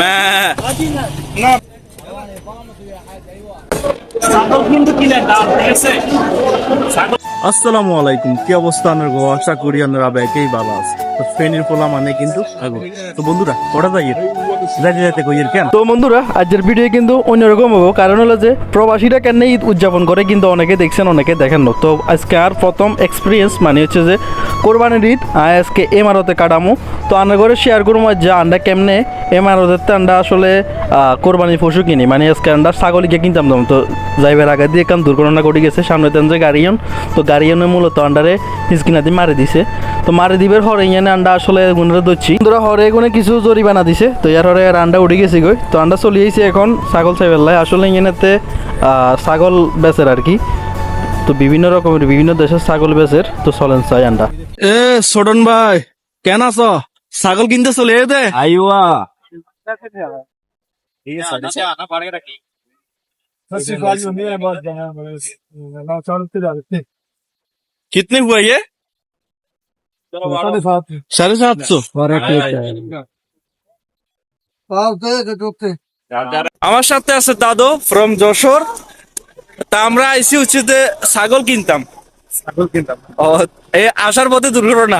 Man, আসসালামু আলাইকুম। কি অবস্থা আপনার আশা করি আপনারা ব্যাকেই ভালো আছে। তো পোলা মানে কিন্তু তো বন্ধুরা কটা যাই যাইতে যাইতে কইয়ের কেন? তো বন্ধুরা আজকের ভিডিও কিন্তু অন্যরকম হব। কারণ হলো যে প্রবাসীরা কেন ঈদ উদযাপন করে কিন্তু অনেকে দেখছেন অনেকে দেখেন না। তো আজকে আর প্রথম এক্সপিরিয়েন্স মানে হচ্ছে যে কোরবানির ঈদ আজকে এমারতে কাটামো। তো আন্ডা করে শেয়ার করব যে আন্ডা কেমনে এমারতের তো আন্ডা আসলে কোরবানির পশু কিনি। মানে আজকে আন্ডা ছাগলিকে কিনতাম তখন তো যাইবার আগে দিয়ে কারণ দুর্ঘটনা ঘটে গেছে। সামনে তেন যে গাড়িয়ন। তো গাড়িয়নে মূলত আন্ডারে হিসকিনাতি মারি দিছে। তো মারি দিবের হরে ইয়ানে আন্ডা আসলে গুণরে দচ্ছি বন্ধুরা হরে গুনে কিছু জরিমানা দিছে। তো ইয়ার হরে আর আন্ডা উঠে গেছে গই। তো আন্ডা চলে আইছে এখন ছাগল চাইবেলায় আসলে ইয়ানেতে আহ, ছাগল বেচের আর কি। তো বিভিন্ন রকমের বিভিন্ন দেশের ছাগল বেচের। তো চলেন চাই আন্ডা। এ ছোটন ভাই কেন আছো? ছাগল কিনতে চলে দে। আইওয়া। कितने हुआ ये साढ़े सात सौ আমার সাথে আছে দাদু ফ্রম যশোর তা আমরা আইসি হচ্ছে যে ছাগল কিনতাম ছাগল কিনতাম ও এই আসার পথে দুর্ঘটনা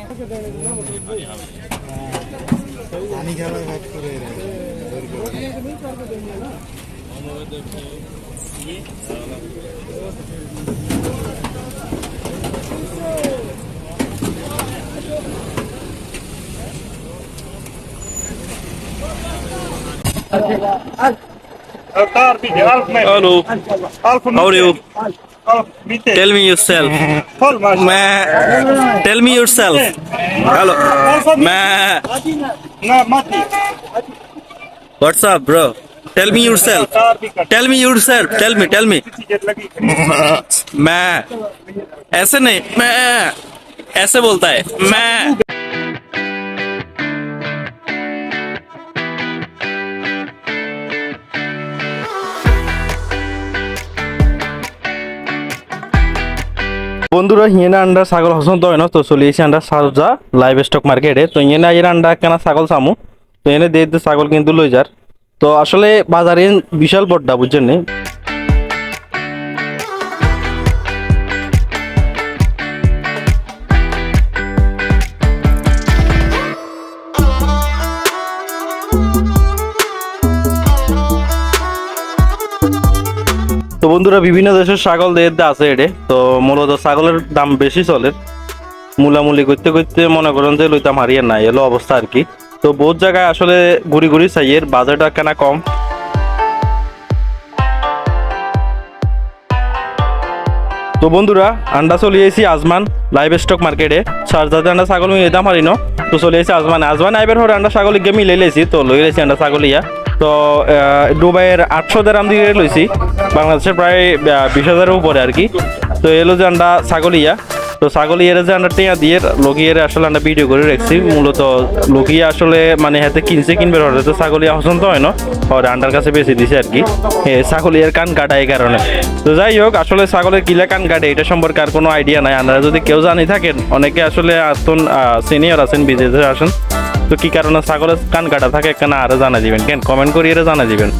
এখন চাকরি জানি এগুলো পাওয়া যায় যেটা বলেন তো Tell me yourself. मैं tell me yourself. Hello. मैं What's up, bro? Tell me yourself. Tell me yourself. Tell me, tell me. मैं ऐसे नहीं मैं ऐसे बोलता है मैं বন্ধুরা, হিয়েনা আন্ডা ছাগল হসন তো হয় না, তো চলে এসে আন্ডা সারজা লাইভ স্টক মার্কেটে তো ইয়েনা এর আন্ডা কেনা ছাগল সামু। তো এনে দিয়ে ছাগল কিন্তু লই যার। তো আসলে বাজারে বিশাল বড্ডা, বুঝছেন বন্ধুরা, বিভিন্ন দেশের ছাগল দিয়ে আছে এটে তো মূলত ছাগলের দাম বেশি চলে। মূলামূলি করতে করতে মনে করেন যে লইতাম হারিয়ে নাই, এলো অবস্থা আর কি। তো বহুত জায়গায় আসলে ঘুরি ঘুরি চাই এর বাজারটা কেনা কম। তো বন্ধুরা, আন্ডা চলে এসেছি আজমান লাইভ স্টক মার্কেটে। সারজাতে আন্ডা ছাগল মিলে দাম হারিনো। তো চলে এসেছি আজমান। আজমান আইবের হরে আন্ডা ছাগল গিয়ে মিলে লেছি তো লই লেছি আন্ডা ছাগল ইয়া। তো দুবাইয়ের আটশো দেরাম দিয়ে লইছি। বাংলাদেশের প্রায় বিশ হাজারের উপরে আর কি। তো এলো যে আন্ডা ছাগল ইয়া তো ছাগল ইয়ের যে আন্ডা টেয়া দিয়ে লগিয়ে আসলে আন্ডা ভিডিও করে রাখছি। মূলত লগিয়ে আসলে মানে হাতে কিনছে কিনবে হরে তো ছাগলিয়া পছন্দ হয় না। আর আন্ডার কাছে বেশি দিছে আর কি। এ, ছাগলিয়ার কান কাটা এই কারণে। তো যাই হোক আসলে ছাগলের কিলা কান কাটে এটা সম্পর্কে আর কোনো আইডিয়া নাই। আপনারা যদি কেউ জানি থাকেন অনেকে আসলে আসুন সিনিয়র আছেন বিদেশে আসেন। তো কি কারণে ছাগলের কান কাটা থাকে কেন আরও জানা যাবেন? কেন কমেন্ট করি এরা জানা দিবেন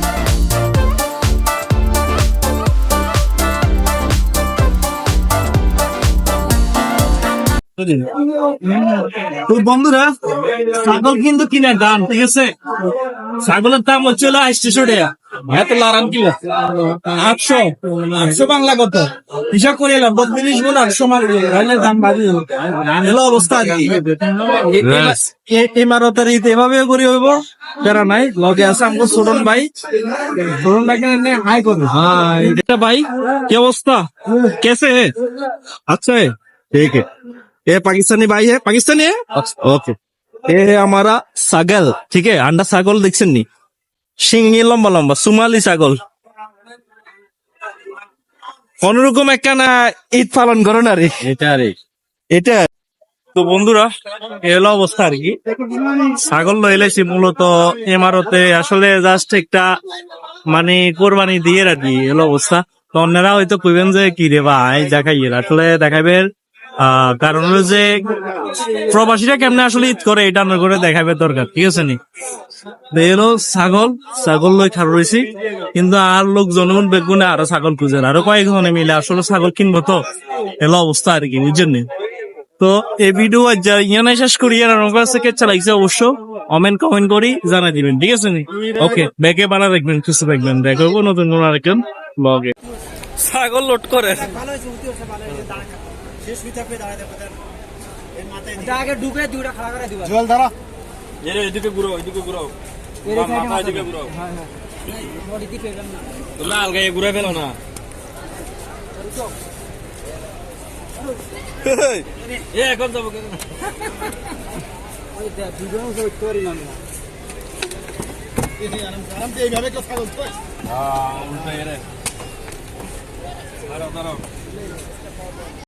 তো বন্ধুরা, ছাগল কিন্তু কিনার দাম, ঠিক আছে? ছাগলের দাম হচ্ছে আইসটি টাকা। এত লারান কি আটশো আটশো বাংলা কত হিসাব করে এলাম বত্রিশ গুণ আটশো মারলে দাম বাড়ি এলো অবস্থা আর কি এ- ইমারতের ঈদ এভাবে করি হইব যারা নাই লগে আছে আমগো ছোটন ভাই ছোটন ভাই কেন হাই করবে হাই এটা ভাই কি অবস্থা कैसे है अच्छा है ठीक है ये पाकिस्तानी भाई है पाकिस्तानी है ओके ये है हमारा ছাগল ঠিক है अंडा ছাগল দেখছেন নি শিঙি লম্বা লম্বা সুমালি ছাগল। কোনরকম একখানা ঈদ পালন করো না রে? এটা রে। এটা? তো বন্ধুরা এ হলো অবস্থা আর কি। ছাগল লইলেছি মূলত এমারতে আসলে জাস্ট একটা মানে কোরবানি দিয়ে আর কি এলো অবস্থা। তো অন্যরা হয়তো কইবেন যে কি রে ভাই দেখাই আসলে দেখাবের আহ, কারণ হলো যে প্রবাসীরা কেমনে আসলে ঈদ করে এটা আমরা করে দেখাবে দরকার ঠিক আছে নি? এলো ছাগল ছাগল লই খার রয়েছি কিন্তু আর লোক জনগণ বেগুনে আরও ছাগল খুঁজেন আরও কয়েকজনে মিলে আসলে ছাগল কিনবো তো। এলো অবস্থা আর কি বুঝছেন তো এই ভিডিও আজ ইয়ানে শেষ করি আর আমার কাছে কেচ্ছা লাগছে অবশ্য কমেন্ট কমেন্ট করি জানাই দিবেন ঠিক আছে নি? ওকে ব্যাগে বানা রাখবেন কিছু রাখবেন দেখো নতুন কোন আরেকজন ব্লগে ছাগল লোড করে। দুইটা খাড়া করে দিবা জল ধরা। এদিকে ঘুরো এদিকে ঘুরো মাথা এদিকে ঘুরো বডি দিকে লাল গায়ে ঘুরে ফেলো না এ এখন যাব কেন এইভাবে ছাগল থয়? উল্টো এরে দাঁড়াও দাঁড়াও